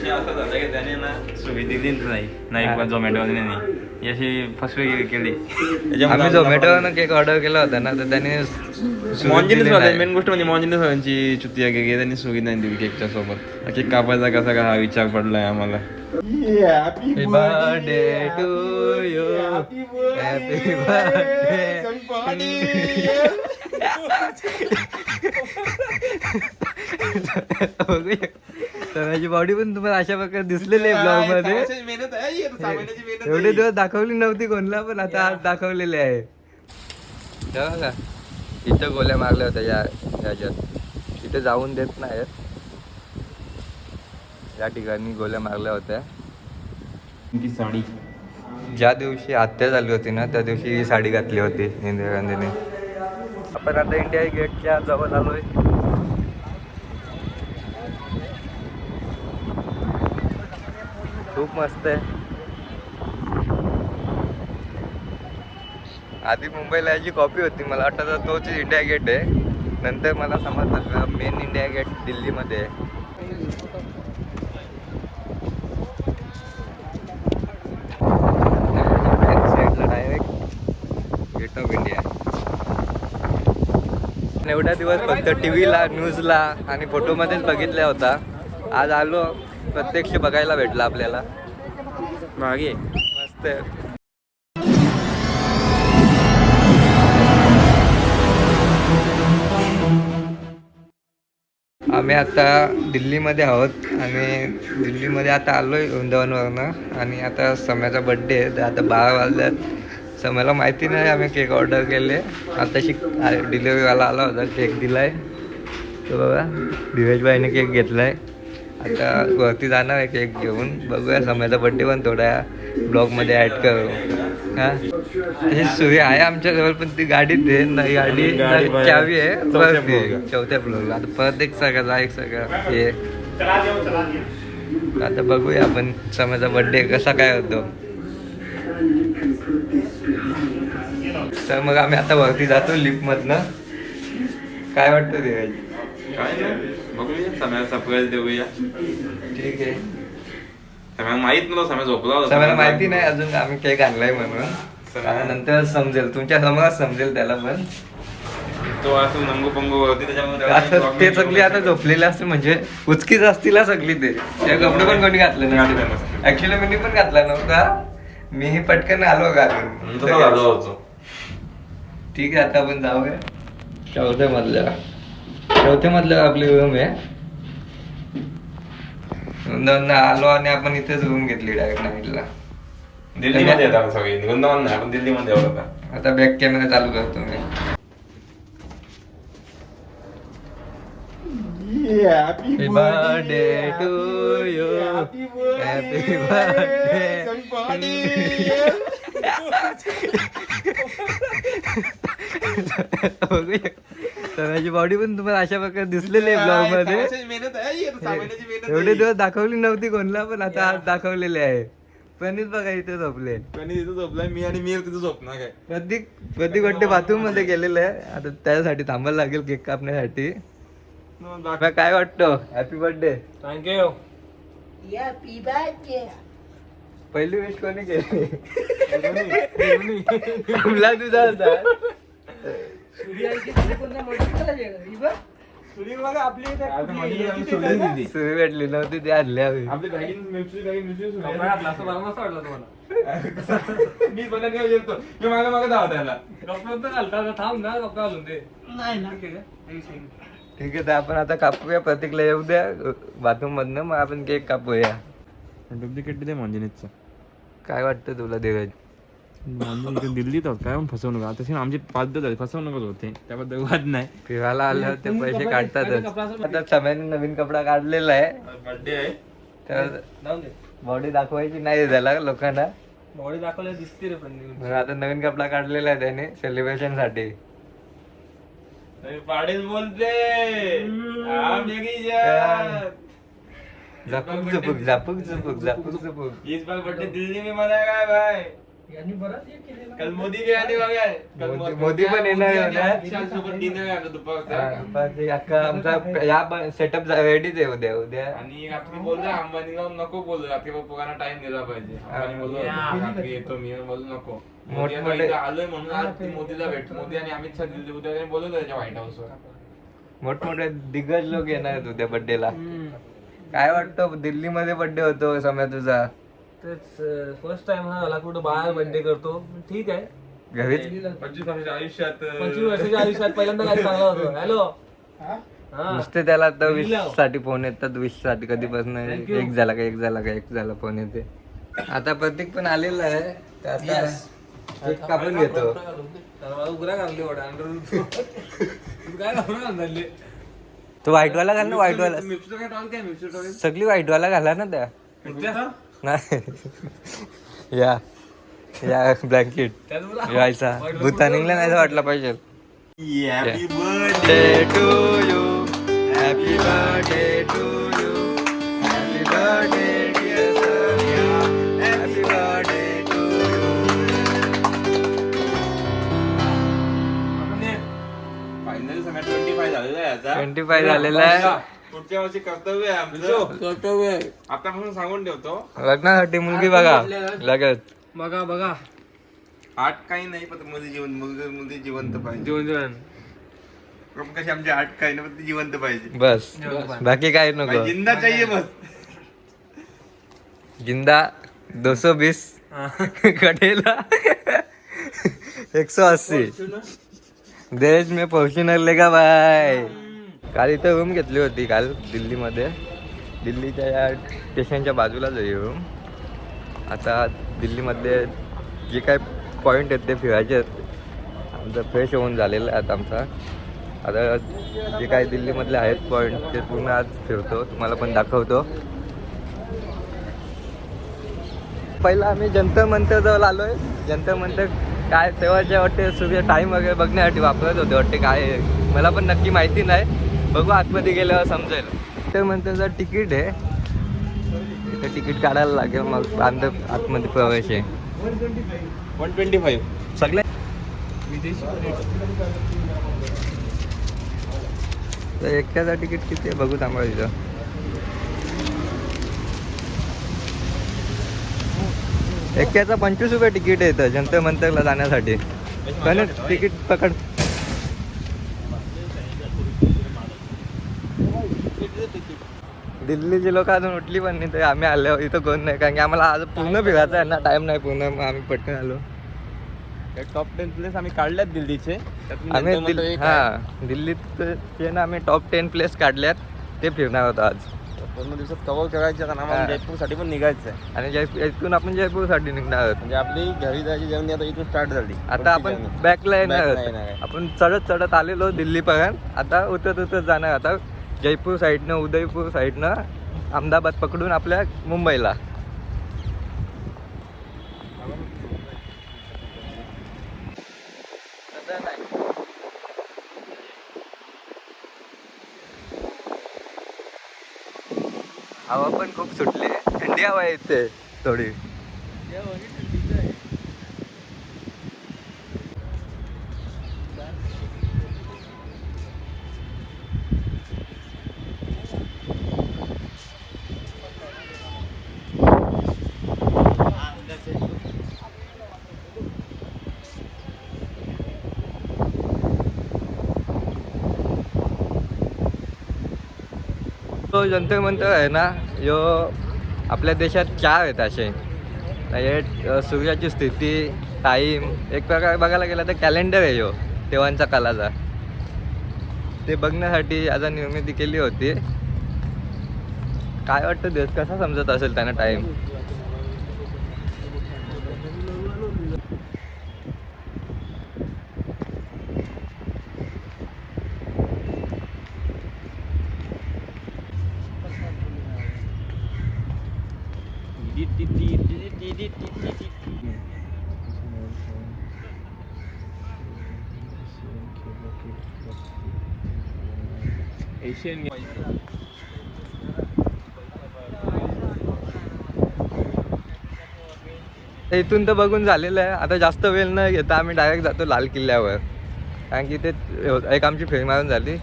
असं झालं की त्याने ना स्विगी दिलीच नाही नाही पण झोमॅटोवाल्याने नाही. ही अशी फसवेगिरी केली. आम्ही झोमॅटोवरनं केक ऑर्डर केला होता ना तर त्याने मॉन्जिनिस मेन गोष्ट म्हणजे मॉन्जिनिस वाल्यांची चुती आहे की त्यांनी स्विगी नाही दिली केकच्या सोबत. केक कापायचा कसा का हा विचार पडलाय आम्हाला. Happy birthday to you happy birthday त्याची बॉडी पण तुम्हाला अशा प्रकारे दिसलेली आहे ब्लॉगमध्ये. एवढे दिवस दाखवली नव्हती कोणला पण आता आज दाखवलेले आहे. तेव्हा इथं गोल्या मारल्या होत्या या ह्याच्यात. इथे जाऊन देत नाहीत. या ठिकाणी गोल्या मारल्या होत्या. साडी. ज्या दिवशी हत्या झाली होती ना त्या दिवशी ही साडी घातली होती इंदिरा गांधीने. आपण आता इंडिया गेटच्या जवळ आलोय. खूप मस्त आहे. आधी मुंबईला याची कॉपी होती. मला वाटतं तोच इंडिया गेट आहे. नंतर मला समजलं मेन इंडिया गेट दिल्लीमध्ये आहे. डायरेक्ट गेट ऑफ इंडिया एवढ्या दिवस फक्त टी व्हीला न्यूजला आणि फोटोमध्येच बघितला होता. आज आलो. प्रत्यक्ष बघायला भेटला आपल्याला. मागे. मस्त. आहे. आम्ही आता दिल्लीमध्ये आहोत आणि दिल्लीमध्ये आता आलोय वृंदावनवरनं. आणि आता सम्याचा बड्डे आहे. तर आता बारा वाजल्यात. सम्याला माहिती नाही आम्ही केक ऑर्डर केले. आताशी डिलिव्हरीवाला आला होता. केक दिलाय. तो बघा दिवेशबाईने केक घेतला आहे आता वरती जाणार आहे केक घेऊन. बघूया सम्याचा बड्डे पण थोड्या ब्लॉगमध्ये ॲड करू. हा? तशी सोय आहे आमच्याजवळ पण ती गाडीत आहे ना गाडी. चावी आहे. ला. चौथ्या फ्लोअरला आता परत एक सगळा एक सगळं. हे आता बघूया आपण समाजा बर्थडे कसा काय होतो. तर मग आम्ही आता वरती जातो लिफ्ट मधनं. काय वाटतं ते? काय नाही. बघूया सम्याला सरप्राईज देऊया. ठीक आहे. सम्याला माहीत नव्हतं सम्या झोपला होता. माहिती नाही अजून आम्ही केक आणलाय म्हणून. नंतर समजेल तुमच्या समोरच समजेल त्याला पण. तो असं नंगू पंगू होती त्याच्यामुळे आता ते सगळी आता झोपलेले असते म्हणजे उचकीच असतील हा सगळी ते. ते कपडे पण कोणी घातले घातले नसते नसते. ऍक्च्युली मी पण घातला नव्हता. मीही पटकन आलो नाही. तसा झाला घालून होतो. ठीक आहे आता आपण जाऊया. मधल्या. चौथ्या मधल्या आपली रूम आहे. वृंदावन आलो आणि आपण इथेच रूम घेतली डायरेक्ट नाईटला दिल्लीमध्ये येतात सगळे. वृंदावन नाही आपण दिल्लीमध्ये आहोत आता आता बॅक कॅमेरा चालू करतो मी. Happy birthday to you. Happy birthday. बघूया. त्याची बॉडी पण तुम्हाला अशा प्रकारे दिसलेली आहे ब्लॉगमध्ये. एवढे दिवस दाखवली नव्हती कोणला पण आता आज दाखवलेले आहे. प्रणित बघा इथे झोपले. तिथं झोपलाय मी आणि मीर तिथं झोपणार काय प्रत्येक प्रत्येक वाटते बाथरूममध्ये गेलेलं आहे. आता त्यासाठी थांबायला लागेल केक कापण्यासाठी. तुला काय वाटतं? Happy birthday thank you. पहिली विश कोणी केली? कमला तुझा होता सुरी भेटली नव्हती ती आणली आम्ही. आपली मिरची मिरची मी पण नाही येतो मी मागे मागे धावत यायला. ठीक आहे तर आपण आता कापूया प्रतीकला येऊ द्या. बाथरूम मधनं मग आपण केक कापूया. डुप्लिकेट दिले मंजिनीचं काय वाटतं तुला धीरज मंजिनी दिल्लीत होत काय पण फसवणूक आता तशी आमची पाच दिवस झाली फसवणूकच होते त्याबद्दल वाद नाही फिरायला आल्यावर ते पैसे काढतातच आता सगळ्यांनी नवीन कपडा काढलेला आहे बर्थडे आहे तर बॉडी दाखवायची नाही त्याला लोकांना बॉडी दाखवल्या दिसते रे पण आता नवीन कपडा काढलेला आहे त्याने सेलिब्रेशनसाठी पाडील बोलते हा. झपूक झपूक झपूक झपूक झपूक झपूक इस बार बर्थडे दिल्ली में मनाएगा भाई यांनी बराच हे केलेलं काल मोदी काल मोदी- पण येणार सोबत आहे दुपारचा. आमचा या सेटअप रेडीच आहे उद्या उद्या. आणि रात्री बोललो अंबानीला नको बोललो रात्री पोरांना टाइम दिला पाहिजे. अंबानी बोललो या. रात्री येतो मी बोललो नको. मोदी आता मोठमोठे- इथं आलोय म्हणून आज ती मोदीला भेट मोदी आणि अमित शहा दिल्ली उद्या बोलवलं त्याच्या व्हाईट हाऊसवर मोठमोठे दिग्गज लोक येणार आहेत उद्या बर्थडेला काय वाटतं? दिल्लीमध्ये बर्थडे होतो समय तुझा? तेच फर्स्ट टाइम हा झाला कुठं बाहेर बर्थडे करतो. ठीक आहे. घरीच? पंचवीस वर्षाच्या आयुष्यात पंचवीस वर्षाच्या आयुष्यात पहिल्यांदा काय चांगला होतो. हॅलो हा? नुसते त्याला आता विश दिलं. साठी फोन येतात विशसाठी कधीपासून Thank you. एक झाला का एक झाला का एक झाला फोन येते. आता प्रतीक पण आलेला आहे. तर आता केक कापून घेतो. मला उघडा घालले तू काय तो व्हाईटवाला घाल ना व्हाईटवाला मिप्सचं काय टॉल काय मिप्सचं टॉल सगळी व्हाईटवाला घाला ना त्या. नाही. या. या ब्लँकेट जायचा भूता निघाला नाहीचं वाटलं पाहिजे. ट्वेंटी फाईव्ह झालेला आहे पुढच्या वर्षी कर्तव्य आहे आमचं. कर्तव्य आहे. आतापासून सांगून ठेवतो. लग्नासाठी मुलगी बघा. लगत बघा बघा. आठ काही नाही पण मुली जीवन मुलगी मुलगी जिवंत पाहिजे. जीवन जीवन. पण कशी आमची आठ काही नाही पण ती जिवंत पाहिजे. बस. बाकी काय नको. भाई, जिंदा चाहिए बस. जिंदा दो सौ बीस. कटेला एक सौ अस्सी. देश में फॉर्च्युनर लेगा बाय काल इथं रूम घेतली होती काल दिल्लीमध्ये. दिल्लीच्या या स्टेशनच्या बाजूलाच आहे रूम आता दिल्लीमध्ये जे काय पॉईंट आहेत ते फिरायचे आहेत. आमचं फ्रेश होऊन झालेलं आहे आता आमचा. आता जे काय दिल्लीमधले आहेत पॉईंट ते पूर्ण आज फिरतो. तुम्हाला पण दाखवतो. पहिला आम्ही जंतर मंतर जवळ आहे जंतर मंतर काय तेव्हाच्या वाटते सूर्य टाईम वगैरे बघण्यासाठी वापरत होते वाटते काय मला पण नक्की माहिती नाही. बघू आतमध्ये गेल्यावर समजेल. जंतर मंतरचं तिकीट आहे इथं तिकीट काढायला लागेल मग अंदर आतमध्ये प्रवेश आहे. वन ट्वेंटी फाईव्ह सगळे तर एकट्याचा तिकीट किती आहे? बघू थांबा इथं. एकट्याचा पंचवीस रुपये तिकीट आहे इथं जंतर मंतरला जाण्यासाठी पण तिकीट पकड दिल्लीची लोक अजून उठली पण नाही तर आम्ही आलो. इथं कोण नाही कारण की आम्हाला आज पूर्ण फिरायचं आहे ना टाइम नाही पूर्ण मग आम्ही पटकन आलो. टॉप टेन प्लेस आम्ही काढल्यात दिल्लीचे. आम्ही जंतर दिल- मंतर एक हा दिल्लीत जे ना आम्ही टॉप टेन प्लेस काढल्यात ते फिरणार होतो आज. पूर्ण दिवसात कव्हर करायचं कारण आम्हाला. जयपूरसाठी पण निघायचं आहे आणि जयपूर इथून आपण जयपूरसाठी निघणार आहोत. म्हणजे आपली घरी जायची जर्नी आता इथून स्टार्ट झाली. आता आपण बॅकला येणार आहोत. आपण चढत चढत आलेलो दिल्लीपर्यंत. आता उतरत उतरत जाणार. आता जयपूर साईडनं उदयपूर साईडनं अहमदाबाद पकडून आपल्या मुंबईला. हवा पण खूप सुटली. थंडी हवा येते थोडी. तो जंतर मंतर आहे ना यो आपल्या देशात चार आहेत असे. म्हणजे, हे सूर्याची स्थिती टाईम एक प्रकार बघायला गेला तर कॅलेंडर आहे यो तेव्हांचा कालाचा. ते बघण्यासाठी आता निर्मिती केली होती. काय वाटतं देश कसा समजत असेल त्यानं टाईम एशियन इथून तर बघून झालेलं आहे. आता जास्त वेळ न घेता आम्ही डायरेक्ट जातो लाल किल्ल्यावर. कारण की ते एक आमची फेरी मारून झाली.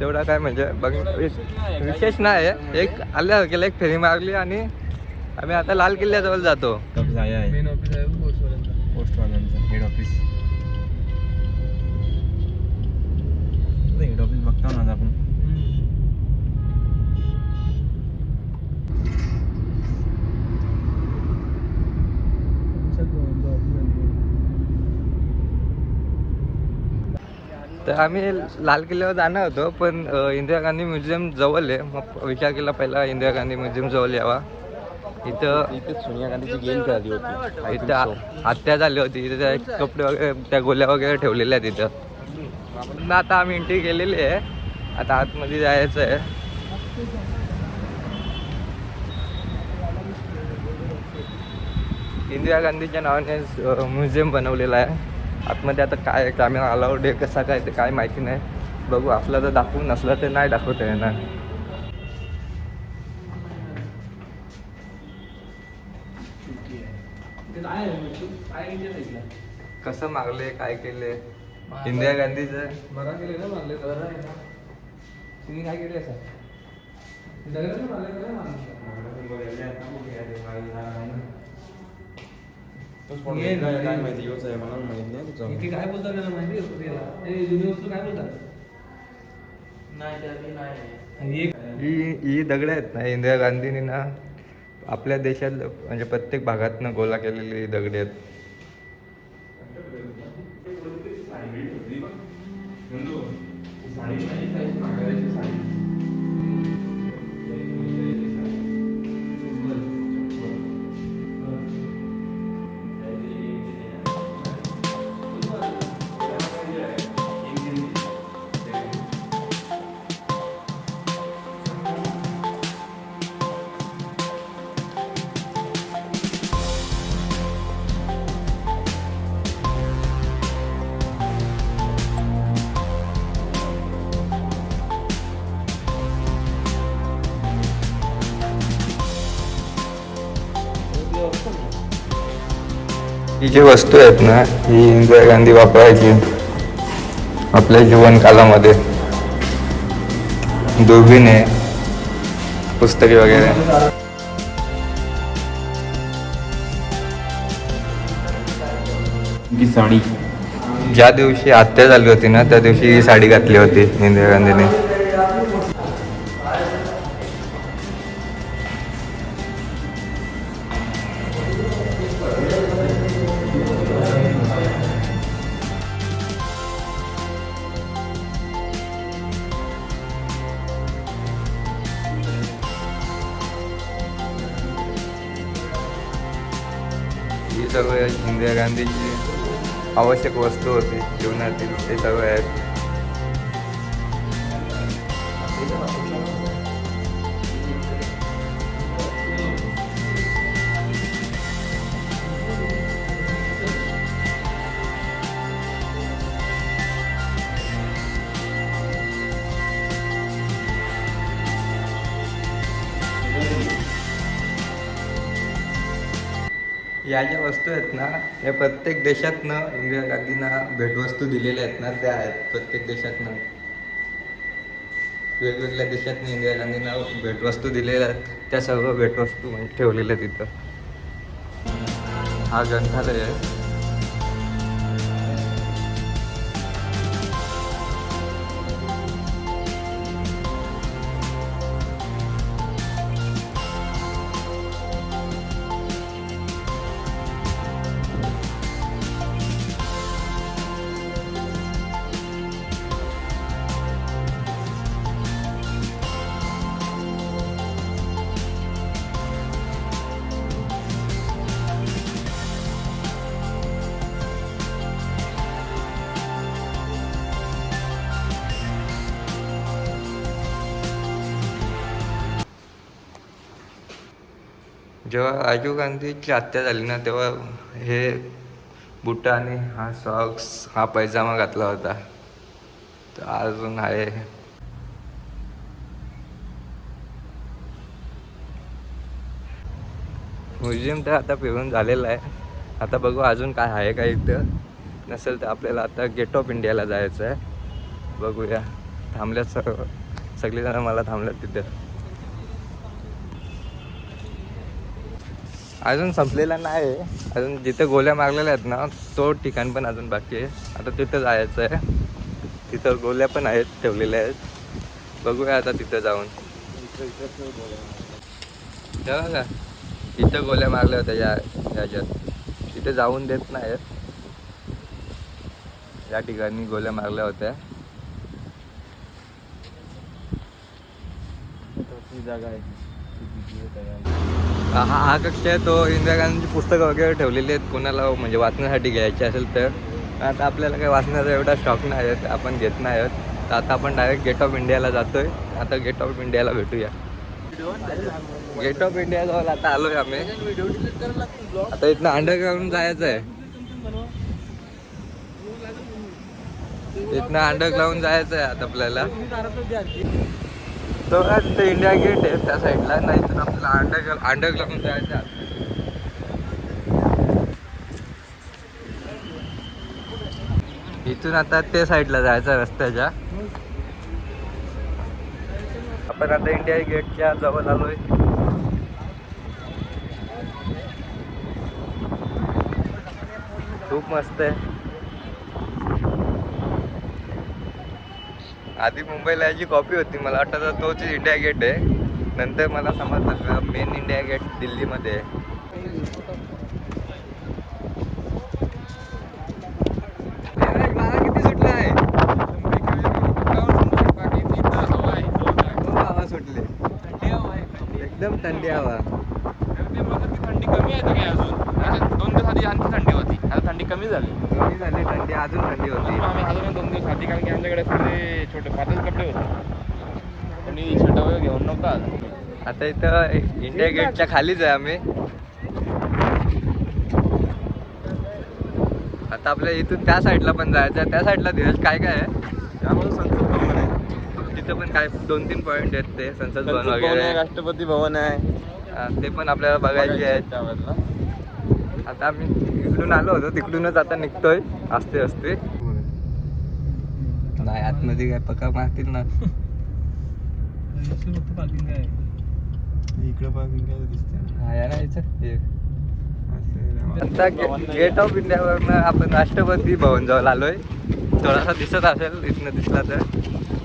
तेवढा काय म्हणजे बघ विशेष नाही आहे. एक आल्यासारखेला एक फेरी मारली आणि आम्ही आता लाल किल्ल्याजवळ जातो. ऑफिस आहे आहे मेन ऑफिस आहे पोस्टवाल्यांचा हेड ऑफिस हेड ऑफिस बघतो ना आपण. तर आम्ही लाल किल्ल्यावर जाणार होतो पण इंदिरा गांधी म्युझियम जवळ आहे. मग विचार केला पहिला इंदिरा गांधी म्युझियम जवळ यावा. इथं इथे सोनिया गांधीची गेम खेळली होती. इथं हत्या झाली होती. इथे त्या कपडे वगैरे त्या गोल्या वगैरे ठेवलेल्या आहेत इथं. आता आम्ही एंट्री केलेली आहे. आता आतमध्ये जायचं आहे. इंदिरा गांधीच्या नावाने म्युझियम बनवलेलं आहे. आतमध्ये आता काय कॅमेरा अलाउड आहे कसा काय ते काय माहिती नाही. बघू आपला तर दाखवून नसला तर नाही दाखवता येणार. कसं मागले काय केले? इंदिरा गांधीचं? बरा केले ना मागले तुम्ही काय केले असं? दगडाने मारले नाही? काय माहिती योच आहे मला माहीत नाही तुझं. इथे काय बोलतात त्याला माहिती आहे? तुला? ए जुनी वस्तू काय बोलतात? आणि एक ही ही दगड आहेत ना इंदिरा गांधींनी ना आपल्या देशात म्हणजे प्रत्येक भागातनं गोळा केलेली दगडी आहेत. जी वस्तू आहेत ना ही इंदिरा गांधी वापरायची आपल्या जीवनकालामध्ये. दुर्बीण पुस्तके वगैरे. की साडी. ज्या दिवशी हत्या झाली होती ना त्या दिवशी ही साडी घातली होती इंदिरा गांधीने. इंदिरा गांधीची आवश्यक वस्तू होती जीवनातील ते सर्व आहेत. ज्या ज्या वस्तू आहेत ना या प्रत्येक देशातनं इंदिरा गांधींना भेटवस्तू दिलेल्या आहेत ना त्या आहेत प्रत्येक देशातनं. वेगवेगळ्या देशातनं इंदिरा गांधींना भेटवस्तू दिलेल्या आहेत. त्या सर्व भेटवस्तू ठेवलेल्या आहेत तिथं हा ग्रंथालय आहे. जेव्हा राजीव गांधीची हत्या झाली ना तेव्हा हे बुटाने हा सॉक्स हा पैजामा घातला होता. तर अजून आहे. म्युझियम तर आता फिरून झालेलं आहे. आता बघू अजून काय आहे का इथं. नसेल तर आपल्याला आता गेट ऑफ इंडियाला जायचं आहे. बघूया. थांबल्यात सर्व सगळेजण मला थांबल्यात तिथं. अजून संपलेला नाही. आहे अजून जिथे गोल्या मारलेल्या आहेत ना तो ठिकाण पण अजून बाकी आहे. आता तिथं जायचं आहे. तिथं गोल्या पण आहेत ठेवलेल्या आहेत. बघूया आता तिथं जाऊन. तेव्हा का तिथं गोल्या मारल्या होत्या या याच्यात तिथे जाऊन देत नाहीत या ठिकाणी गोल्या मारल्या होत्या. जागा आहे. हा हा कक्ष आहे तो इंदिरा गांधींची पुस्तकं वगैरे ठेवलेली आहेत. कोणाला म्हणजे वाचण्यासाठी घ्यायची असेल तर. आता आपल्याला काही वाचण्याचा एवढा शॉक नाही आहे आपण घेत नाही आहोत. तर आता आपण डायरेक्ट गेट ऑफ इंडियाला जातोय. आता गेट ऑफ इंडियाला भेटूया. गेट ऑफ इंडिया जवळ आता आहे आम्ही. आता इथनं अंडरग्राऊंड जायचं आहे इथनं अंडरग्राऊंड जायचं आहे आता आपल्याला. तो ते इंडिया गेट आहे त्या साईडला नाही तर आपल्याला अंडर अंडरग्राऊंड जायचं आहे. इथून आता ते साईडला जायचं रस्त्याच्या. आपण आता इंडिया गेटच्या जवळ आलोय. खूप मस्त आहे. आधी मुंबईला याची कॉपी होती. मला वाटतं तोच इंडिया गेट आहे. नंतर मला समजलं मेन इंडिया गेट दिल्लीमध्ये आहे. सुटला आहे हवा. एकदम थंडी हवा थंडी कमी आहे काय अजून. दोन दिवस आधी आणखी थंडी होती. कमी झाली. कमी झाली थंडी अजून थंडी होती. आम्ही अजून दोन दिवस आधी कारण की आमच्याकडे सगळे छोटे पातळ कपडे होते. कोणी शर्ट वगैरे घेऊन नव्हता आला. आता इथं इंडिया गेटच्या खालीच आहे आम्ही. आता आपल्या इथून त्या साईडला पण जायचं आहे. त्या साईडला धीरज काय काय आहे? त्यामध्ये संसद भवन आहे. तिथं पण काय दोन तीन पॉईंट आहेत ते संसद भवन वगैरे. आहे राष्ट्रपती भवन आहे. ते पण आपल्याला बघायचे आहेत. आता आम्ही इकडून आलो होतो तिकडूनच आता निघतोय. असते असते नाही आतमध्ये काय पका मारतील ना. इकडे पार्किंग काय दिसते या ना इथं. आता गेट ऑफ इंडियावरनं आपण राष्ट्रपती भवन जवळ आलोय. थोडासा दिसत असेल इथनं दिसला तर.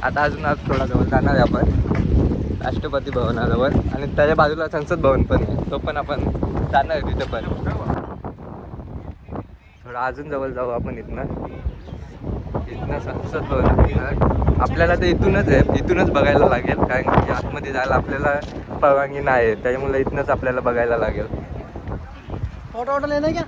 आता अजून आज थोडा जवळ जाणार आहे आपण. राष्ट्रपती भवनाजवळ. आणि त्याच्या बाजूला संसद भवन पण आहे. तो पण आपण जाणार आहे तिथं पण. थोडं अजून जवळ जाऊ आपण इथनं. इथनं संसद भवन. आपल्याला ते इथूनच आहे. इथूनच बघायला लागेल. कारण की आतमध्ये जायला आपल्याला परवानगी नाही आहे. त्याच्यामुळे इथनंच आपल्याला बघायला लागेल. लेना क्या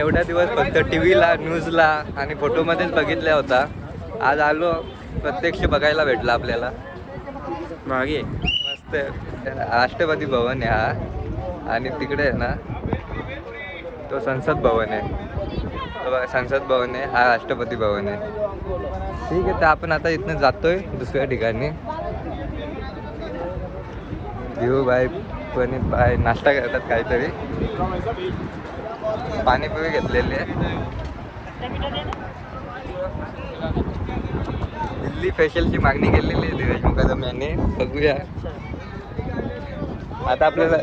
एवढ्या दिवस फक्त टी व्हीला न्यूजला आणि फोटोमध्येच बघितल्या होता. आज आलो प्रत्यक्ष बघायला भेटला आपल्याला. मागे. मस्त. राष्ट्रपती भवन आहे हा. आणि तिकडे आहे ना तो संसद भवन आहे. तो संसद भवन आहे हा राष्ट्रपती भवन आहे. ठीक आहे तर आपण आता इथनं जातोय दुसऱ्या ठिकाणी. घेऊ बाय पण बाय नाश्ता करतात काहीतरी. पाणीपुरी घेतलेली आहे. दिल्ली फेशियलची मागणी केलेली आहे धीरज मुकादम यांनी. बघूया. आता आपल्याला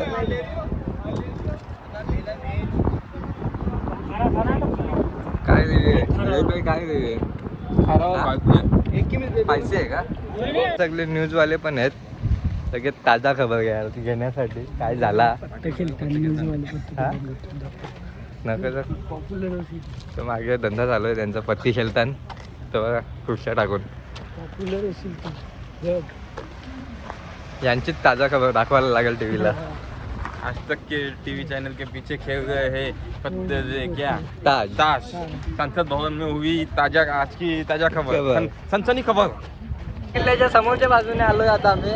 काय भाई काय रे. पैसे आहे का? सगळे न्यूजवाले पण आहेत. सगळे ताजा खबर घ्या घेण्यासाठी. काय झाला? नका मागे धंदा चालू आहे त्यांचा पत्ती शेलतान. तो बघा खुर्च्या टाकून. यांचीच ताजा खबर दाखवायला लागेल टीव्हीला. आज तक के टीवी चैनल के पीछे खेल रहे हैं पत्ते क्या? ताज. ताश संसद भवन में हुई ताजा आज की ताजा खबर. खबर. सन- सनसनी खबर. किल्ल्याच्या समोरच्या बाजूने आलोय आता आम्ही.